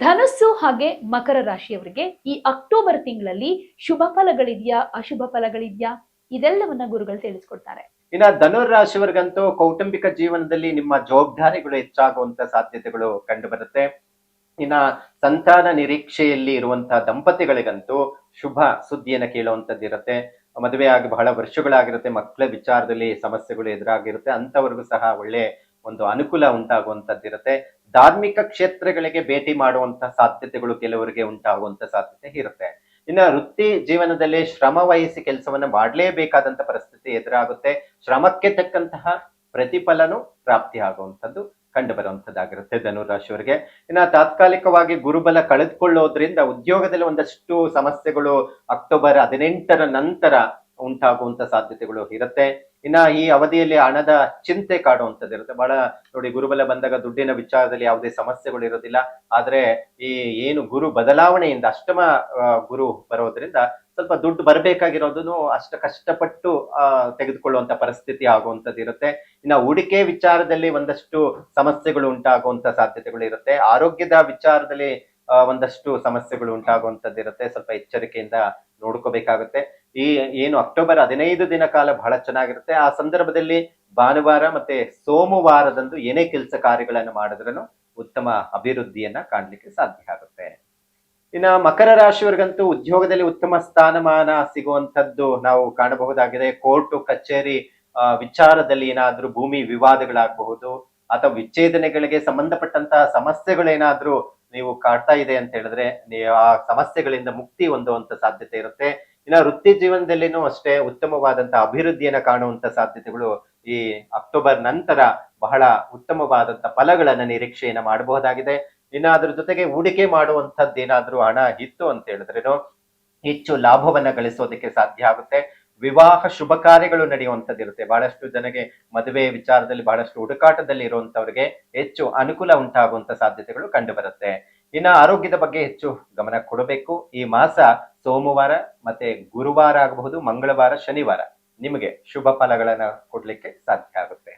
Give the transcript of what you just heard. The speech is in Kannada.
ಧನಸ್ಸು ಹಾಗೆ ಮಕರ ರಾಶಿಯವರಿಗೆ ಈ ಅಕ್ಟೋಬರ್ ತಿಂಗಳಲ್ಲಿ ಶುಭ ಫಲಗಳಿದ್ಯಾ, ಅಶುಭ ಫಲಗಳಿದ್ಯಾ? ಇದೆಲ್ಲವನ್ನ ಗುರುಗಳು ತಿಳಿಸ್ಕೊಡ್ತಾರೆ. ಇನ್ನ ಧನುರ್ ರಾಶಿಯವರಿಗಂತೂ ಕೌಟುಂಬಿಕ ಜೀವನದಲ್ಲಿ ನಿಮ್ಮ ಜವಾಬ್ದಾರಿಗಳು ಹೆಚ್ಚಾಗುವಂತ ಸಾಧ್ಯತೆಗಳು ಕಂಡು ಬರುತ್ತೆ ಇನ್ನ ಸಂತಾನ ನಿರೀಕ್ಷೆಯಲ್ಲಿ ಇರುವಂತಹ ದಂಪತಿಗಳಿಗಂತೂ ಶುಭ ಸುದ್ದಿಯನ್ನು ಕೇಳುವಂಥದ್ದು ಇರುತ್ತೆ ಮದುವೆ ಆಗಿ ಬಹಳ ವರ್ಷಗಳಾಗಿರುತ್ತೆ ಮಕ್ಕಳ ವಿಚಾರದಲ್ಲಿ ಸಮಸ್ಯೆಗಳು ಎದುರಾಗಿರುತ್ತೆ ಅಂತವರೆಗೂ ಸಹ ಒಳ್ಳೆ ಒಂದು ಅನುಕೂಲ ಉಂಟಾಗುವಂತದ್ದಿರುತ್ತೆ. ಧಾರ್ಮಿಕ ಕ್ಷೇತ್ರಗಳಿಗೆ ಭೇಟಿ ಮಾಡುವಂತ ಸಾಧ್ಯತೆಗಳು ಕೆಲವರಿಗೆ ಉಂಟಾಗುವಂತ ಸಾಧ್ಯತೆ ಇರುತ್ತೆ. ಇನ್ನು ವೃತ್ತಿ ಜೀವನದಲ್ಲಿ ಶ್ರಮ ವಹಿಸಿ ಕೆಲಸವನ್ನ ಮಾಡಲೇಬೇಕಾದಂತ ಪರಿಸ್ಥಿತಿ ಎದುರಾಗುತ್ತೆ. ಶ್ರಮಕ್ಕೆ ತಕ್ಕಂತಹ ಪ್ರತಿಫಲನು ಪ್ರಾಪ್ತಿ ಆಗುವಂಥದ್ದು ಕಂಡು ಬರುವಂತದ್ದಾಗಿರುತ್ತೆ ಧನುರಾಶಿಯವರಿಗೆ ಇನ್ನು ತಾತ್ಕಾಲಿಕವಾಗಿ ಗುರುಬಲ ಕಳೆದುಕೊಳ್ಳೋದ್ರಿಂದ ಉದ್ಯೋಗದಲ್ಲಿ ಒಂದಷ್ಟು ಸಮಸ್ಯೆಗಳು ಅಕ್ಟೋಬರ್ ಹದಿನೆಂಟರ ನಂತರ ಉಂಟಾಗುವಂತ ಸಾಧ್ಯತೆಗಳು ಇರುತ್ತೆ. ಇನ್ನ ಈ ಅವಧಿಯಲ್ಲಿ ಹಣದ ಚಿಂತೆ ಕಾಡುವಂಥದ್ದು ಇರುತ್ತೆ. ಬಹಳ ನೋಡಿ ಗುರುಬಲ ಬಂದಾಗ ದುಡ್ಡಿನ ವಿಚಾರದಲ್ಲಿ ಯಾವುದೇ ಸಮಸ್ಯೆಗಳು ಇರೋದಿಲ್ಲ. ಆದ್ರೆ ಈ ಏನು ಗುರು ಬದಲಾವಣೆಯಿಂದ ಅಷ್ಟಮ ಗುರು ಬರೋದ್ರಿಂದ ಸ್ವಲ್ಪ ದುಡ್ಡು ಬರಬೇಕಾಗಿರೋದನ್ನು ಅಷ್ಟು ಕಷ್ಟಪಟ್ಟು, ಆ, ತೆಗೆದುಕೊಳ್ಳುವಂತ ಪರಿಸ್ಥಿತಿ ಆಗುವಂತದ್ದು ಇರುತ್ತೆ. ಇನ್ನ ಹೂಡಿಕೆ ವಿಚಾರದಲ್ಲಿ ಒಂದಷ್ಟು ಸಮಸ್ಯೆಗಳು ಉಂಟಾಗುವಂತ ಸಾಧ್ಯತೆಗಳು ಇರುತ್ತೆ. ಆರೋಗ್ಯದ ವಿಚಾರದಲ್ಲಿ ಒಂದಷ್ಟು ಸಮಸ್ಯೆಗಳು ಉಂಟಾಗುವಂತದ್ದು ಇರುತ್ತೆ. ಸ್ವಲ್ಪ ಎಚ್ಚರಿಕೆಯಿಂದ ನೋಡ್ಕೋಬೇಕಾಗುತ್ತೆ. ಈ ಏನು ಅಕ್ಟೋಬರ್ ಹದಿನೈದು ದಿನ ಕಾಲ ಬಹಳ ಚೆನ್ನಾಗಿರುತ್ತೆ. ಆ ಸಂದರ್ಭದಲ್ಲಿ ಭಾನುವಾರ ಮತ್ತೆ ಸೋಮವಾರದಂದು ಏನೇ ಕೆಲಸ ಕಾರ್ಯಗಳನ್ನು ಮಾಡಿದ್ರೂ ಉತ್ತಮ ಅಭಿವೃದ್ಧಿಯನ್ನ ಕಾಣಲಿಕ್ಕೆ ಸಾಧ್ಯ ಆಗುತ್ತೆ. ಇನ್ನ ಮಕರ ರಾಶಿಯವರಿಗಂತೂ ಉದ್ಯೋಗದಲ್ಲಿ ಉತ್ತಮ ಸ್ಥಾನಮಾನ ಸಿಗುವಂತದ್ದು ನಾವು ಕಾಣಬಹುದಾಗಿದೆ. ಕೋರ್ಟು, ಕಚೇರಿ ವಿಚಾರದಲ್ಲಿ ಏನಾದ್ರೂ ಭೂಮಿ ವಿವಾದಗಳಾಗಬಹುದು ಅಥವಾ ವಿಚ್ಛೇದನೆಗಳಿಗೆ ಸಂಬಂಧಪಟ್ಟಂತಹ ಸಮಸ್ಯೆಗಳೇನಾದ್ರೂ ನೀವು ಕಾಡ್ತಾ ಇದೆ ಅಂತ ಹೇಳಿದ್ರೆ, ಆ ಸಮಸ್ಯೆಗಳಿಂದ ಮುಕ್ತಿ ಹೊಂದುವಂತ ಸಾಧ್ಯತೆ ಇರುತ್ತೆ. ಇನ್ನ ವೃತ್ತಿ ಜೀವನದಲ್ಲಿನೂ ಅಷ್ಟೇ ಉತ್ತಮವಾದಂತಹ ಅಭಿವೃದ್ಧಿಯನ್ನ ಕಾಣುವಂತ ಸಾಧ್ಯತೆಗಳು ಈ ಅಕ್ಟೋಬರ್ ನಂತರ ಬಹಳ ಉತ್ತಮವಾದಂತ ಫಲಗಳನ್ನ ನಿರೀಕ್ಷೆಯನ್ನ ಮಾಡಬಹುದಾಗಿದೆ. ಇನ್ನ ಅದ್ರ ಜೊತೆಗೆ ಹೂಡಿಕೆ ಏನಾದ್ರೂ ಹಣ ಇತ್ತು ಅಂತ ಹೇಳಿದ್ರೇನು ಹೆಚ್ಚು ಲಾಭವನ್ನ ಗಳಿಸೋದಕ್ಕೆ ಸಾಧ್ಯ ಆಗುತ್ತೆ. ವಿವಾಹ ಶುಭ ಕಾರ್ಯಗಳು ನಡೆಯುವಂತದ್ದಿರುತ್ತೆ ಬಹಳಷ್ಟು ಜನಗೆ ಮದುವೆ ವಿಚಾರದಲ್ಲಿ ಬಹಳಷ್ಟು ಹುಡುಕಾಟದಲ್ಲಿ ಇರುವಂತವ್ರಿಗೆ ಹೆಚ್ಚು ಅನುಕೂಲ ಉಂಟಾಗುವಂತ ಸಾಧ್ಯತೆಗಳು ಕಂಡು ಬರುತ್ತೆ. ಇನ್ನ ಆರೋಗ್ಯದ ಬಗ್ಗೆ ಹೆಚ್ಚು ಗಮನ ಕೊಡಬೇಕು. ಈ ಮಾಸ ಸೋಮವಾರ ಮತ್ತೆ ಗುರುವಾರ ಆಗಬಹುದು, ಮಂಗಳವಾರ ಶನಿವಾರ. ನಿಮಗೆ ಶುಭ ಫಲಗಳನ್ನ ಕೊಡ್ಲಿಕ್ಕೆ ಸಾಧ್ಯ ಆಗುತ್ತೆ.